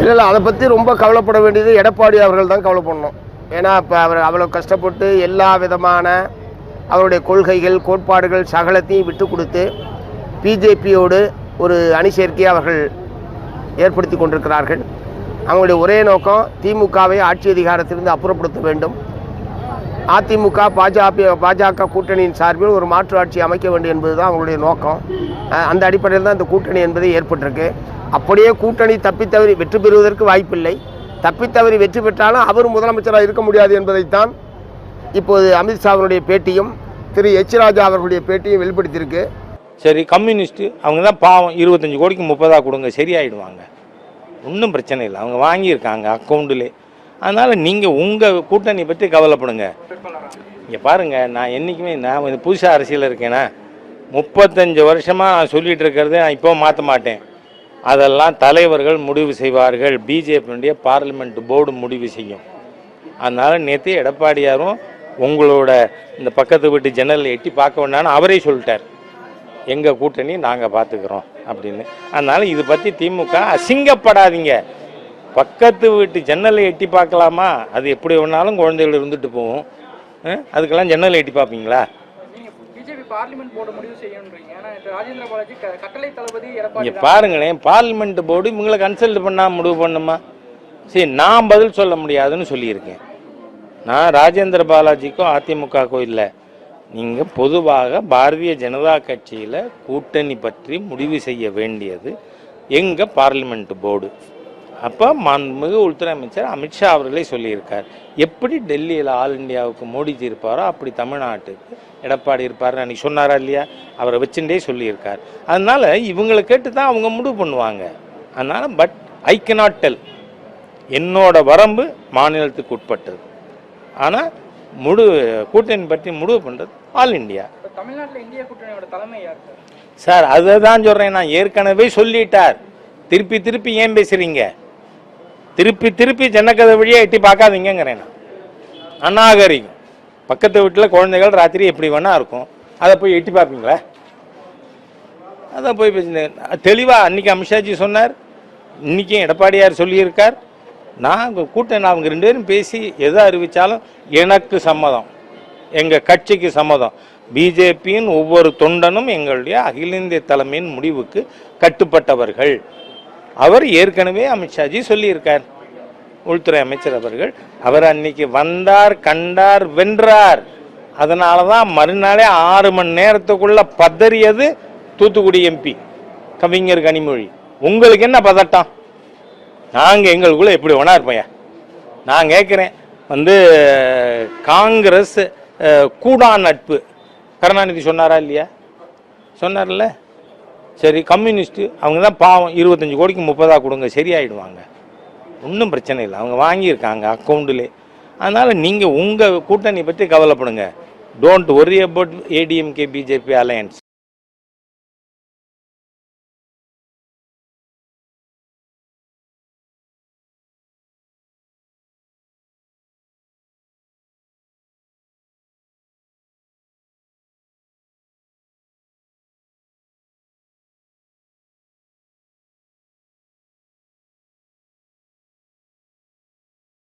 இல்லை இல்லை அதை பற்றி ரொம்ப கவலைப்பட வேண்டியது எடப்பாடி அவர்கள் தான் கவலைப்படணும். ஏன்னா இப்போ அவர் அவ்வளோ கஷ்டப்பட்டு எல்லா விதமான அவருடைய கொள்கைகள் கோட்பாடுகள் சகலத்தையும் விட்டு கொடுத்து பிஜேபியோடு ஒரு அணி சேர்க்கையை அவர்கள் ஏற்படுத்தி கொண்டிருக்கிறார்கள். அவங்களுடைய ஒரே நோக்கம் திமுகவை ஆட்சி அதிகாரத்திலிருந்து அப்புறப்படுத்த வேண்டும். அதிமுக பாஜக பாஜக கூட்டணியின் சார்பில் ஒரு மாற்று ஆட்சி அமைக்க வேண்டும் என்பது தான் அவங்களுடைய நோக்கம். அந்த அடிப்படையில் தான் இந்த கூட்டணி என்பது ஏற்பட்டிருக்கு. அப்படியே கூட்டணி தப்பித்தவறி வெற்றி பெறுவதற்கு வாய்ப்பில்லை. தப்பித்தவறி வெற்றி பெற்றாலும் அவர் முதலமைச்சராக இருக்க முடியாது என்பதைத்தான் இப்போது அமித்ஷாவினுடைய பேட்டியும் திரு எச் ராஜா அவர்களுடைய பேட்டியும் வெளிப்படுத்தியிருக்கு. சரி கம்யூனிஸ்ட்டு அவங்க தான் பாவம் இருபத்தஞ்சி கோடிக்கு முப்பதாக கொடுங்க சரியாயிடுவாங்க. ஒன்றும் பிரச்சனை இல்லை. அவங்க வாங்கியிருக்காங்க அக்கௌண்ட்டில் அதனால் நீங்கள் உங்கள் கூட்டணி பற்றி கவலைப்படுங்க. இங்கே பாருங்கள் நான் என்றைக்குமே நான் வந்து புதுசாக அரசியல் இருக்கேனா? முப்பத்தஞ்சு வருஷமாக நான் சொல்லிகிட்டு இருக்கிறத நான் இப்போ மாற்ற மாட்டேன். அதெல்லாம் தலைவர்கள் முடிவு செய்வார்கள். பிஜேபியினுடைய பார்லிமெண்ட் போர்டு முடிவு செய்யும். அதனால் நேற்று எடப்பாடியாரும் உங்களோட இந்த பக்கத்து வீட்டு ஜன்னலில் எட்டி பார்க்க வேண்டாம்னு அவரே சொல்லிட்டார். எங்கள் கூட்டணி நாங்கள் பார்த்துக்குறோம் அப்படின்னு. அதனால் இது பற்றி திமுக அசிங்கப்படாதீங்க. பக்கத்து வீட்டு ஜன்னலை எட்டி பார்க்கலாமா? அது எப்படி வேணாலும் குழந்தைகள் இருந்துட்டு போகும். அதுக்கெல்லாம் ஜன்னலை எட்டி பார்ப்பீங்களா? இங்கே பாருங்களேன் பார்லிமெண்ட் போர்டு இவங்களை கன்சல்ட் பண்ணால் முடிவு பண்ணுமா? சரி நான் பதில் சொல்ல முடியாதுன்னு சொல்லியிருக்கேன். நான் ராஜேந்திர பாலாஜிக்கோ அதிமுகக்கோ இல்லை. நீங்கள் பொதுவாக பாரதிய ஜனதா கட்சியில் கூட்டணி பற்றி முடிவு செய்ய வேண்டியது எங்கள் பார்லிமெண்ட் போர்டு. அப்போ மாண்புமிகு உள்துறை அமைச்சர் அமித்ஷா அவர்களே சொல்லியிருக்கார். எப்படி டெல்லியில் ஆல் இந்தியாவுக்கு மோடிஜி இருப்பாரோ அப்படி தமிழ்நாட்டுக்கு எடப்பாடி இருப்பார் அன்னைக்கு சொன்னாரா இல்லையா? அவரை வச்சுட்டே சொல்லியிருக்கார். அதனால இவங்களை கேட்டு தான் அவங்க முடிவு பண்ணுவாங்க. அதனால பட் ஐ cannot டெல் என்னோட வரம்பு மாநிலத்துக்கு உட்பட்டது. ஆனால் முழு கூட்டணி பற்றி முடிவு பண்ணுறது ஆல் இந்தியா இப்ப தமிழ்நாட்டுல இந்திய கூட்டணியோட தலைமை சார்? அதை தான் சொல்கிறேன் நான் ஏற்கனவே சொல்லிட்டார். திருப்பி திருப்பி ஏன் பேசுறீங்க? திருப்பி திருப்பி ஜன்னக்கதை வழியாக எட்டி பார்க்காதீங்கங்கிறேன் நான். அநாகரிகம். பக்கத்து வீட்டில் குழந்தைகள் ராத்திரி எப்படி வேணா இருக்கும். அதை போய் எட்டி பார்ப்பீங்களா? அதான் போய் தெளிவாக அன்னைக்கு அமித்ஷாஜி சொன்னார். இன்னைக்கும் எடப்பாடியார் சொல்லியிருக்கார். நான் கூட்டம் அவங்க ரெண்டு பேரும் பேசி எதை அறிவித்தாலும் எனக்கு சம்மதம். எங்கள் கட்சிக்கு சம்மதம். பிஜேபியின் ஒவ்வொரு தொண்டனும் எங்களுடைய அகில இந்திய தலைமையின் முடிவுக்கு கட்டுப்பட்டவர்கள். அவர் ஏற்கனவே அமித்ஷாஜி சொல்லியிருக்கார். உள்துறை அமைச்சர் அவர்கள் அவர் அன்னைக்கு வந்தார் கண்டார் வென்றார். அதனால தான் மறுநாளே ஆறு மணி நேரத்துக்குள்ள பதறியது தூத்துக்குடி எம்பி கவிஞர் கனிமொழி. உங்களுக்கு என்ன பதட்டம்? நாங்கள் எங்களுக்குள்ள எப்படி வேணா இருப்போம் நான் கேட்குறேன் வந்து காங்கிரஸ் கூடா நட்பு. கருணாநிதி சொன்னாரா இல்லையா? சொன்னார்ல. சரி கம்யூனிஸ்ட்டு அவங்க தான் பாவம் இருபத்தஞ்சி கோடிக்கு முப்பதாக கொடுங்க சரியாயிடுவாங்க. ஒன்றும் பிரச்சனை இல்லை. அவங்க வாங்கியிருக்காங்க அக்கௌண்ட்டில் அதனால் நீங்கள் உங்கள் கூட்டணி பற்றி கவலைப்படுங்க. Don't worry about ADMK BJP alliance